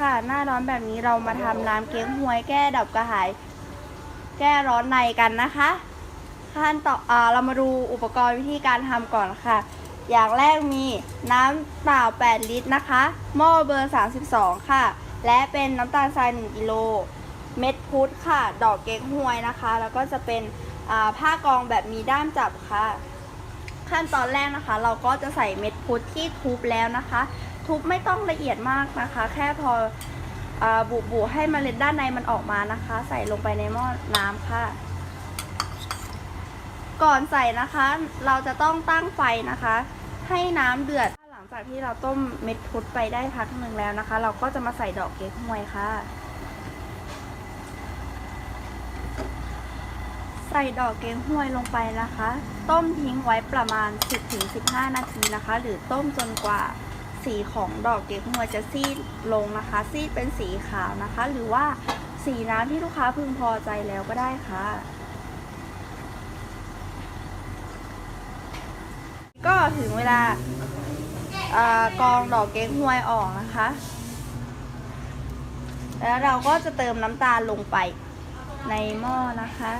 ค่ะ หน้าร้อนแบบนี้เรามาทำน้ำเก๊กฮวยแก้ดับกระหาย แก้ร้อนในกันนะคะ ขั้นต่ออเรามาดูอุปกรณ์วิธีการทำก่อนค่ะ อย่างแรกมีน้ำเปล่า 8 ลิตรนะคะ หม้อเบอร์ 32 ค่ะ และเป็นน้ำตาลทราย 1 กิโล เม็ดพุทธค่ะ ดอกเก๊กฮวยนะคะ แล้วก็จะเป็นผ้ากองแบบมีด้ามจับค่ะ ขั้นตอนแรกนะคะ เราก็จะใส่เม็ดพุทธที่ทุบแล้วนะคะ ทุบไม่ต้องละเอียดมากนะคะ แค่พออบุบุให้เมล็ดด้านในมันออกมานะคะ ใส่ลงไปในหม้อน้ำค่ะ ก่อนใส่นะคะ เราจะต้องตั้งไฟนะคะ ให้น้ำเดือดหลังจากที่เราต้มเม็ดพุทธไปได้พักหนึ่งแล้วนะคะ เราก็จะมาใส่ดอกเก๊กฮวยค่ะ ใส่ดอกเก๊กฮวยลงไปนะคะ ต้มทิ้งไว้ประมาณ 10-15 นาทีนะคะ หรือต้มจนกว่า สีของดอกเก๊กฮวยจะซีดลงนะคะ ซีดเป็นสีขาวนะคะ หรือว่าสีน้ำที่ลูกค้าพึงพอใจแล้วก็ได้ค่ะ ก็ถึงเวลาอ่อกรองดอกเก๊กฮวยออกนะคะ แล้วเราก็จะเติมน้ำตาลลงไปในหม้อนะคะ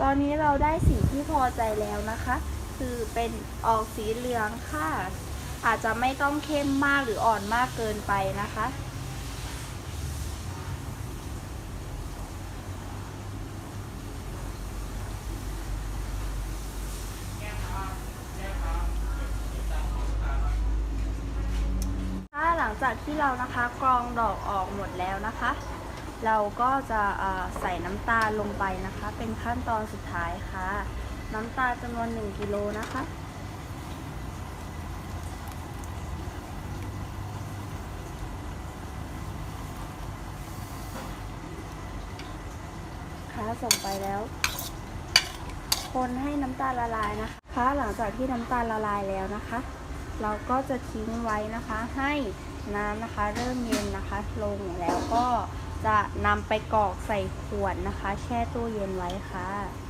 ตอนนี้เราได้สีที่พอใจแล้วนะคะ คือเป็นออกสีเหลืองค่ะ อาจจะไม่ต้องเข้มมากหรืออ่อนมากเกินไปนะคะถ้าหลังจากที่เรานะคะกรองดอกออกหมดแล้วนะคะ เราก็จะใส่น้ำตาลลงไปนะคะ เป็นขั้นตอนสุดท้ายค่ะ น้ำตาลจำนวน 1 กิโลนะคะ ค่ะส่งไปแล้ว คนให้น้ำตาลละลายนะคะหลังจากที่น้ำตาลละลายแล้วนะคะ เราก็จะทิ้งไว้นะคะให้น้ำนะคะ เริ่มเย็นนะคะ ลงแล้วก็ จะนำไปกรอกใส่ขวดนะคะ แช่ตู้เย็นไว้ค่ะ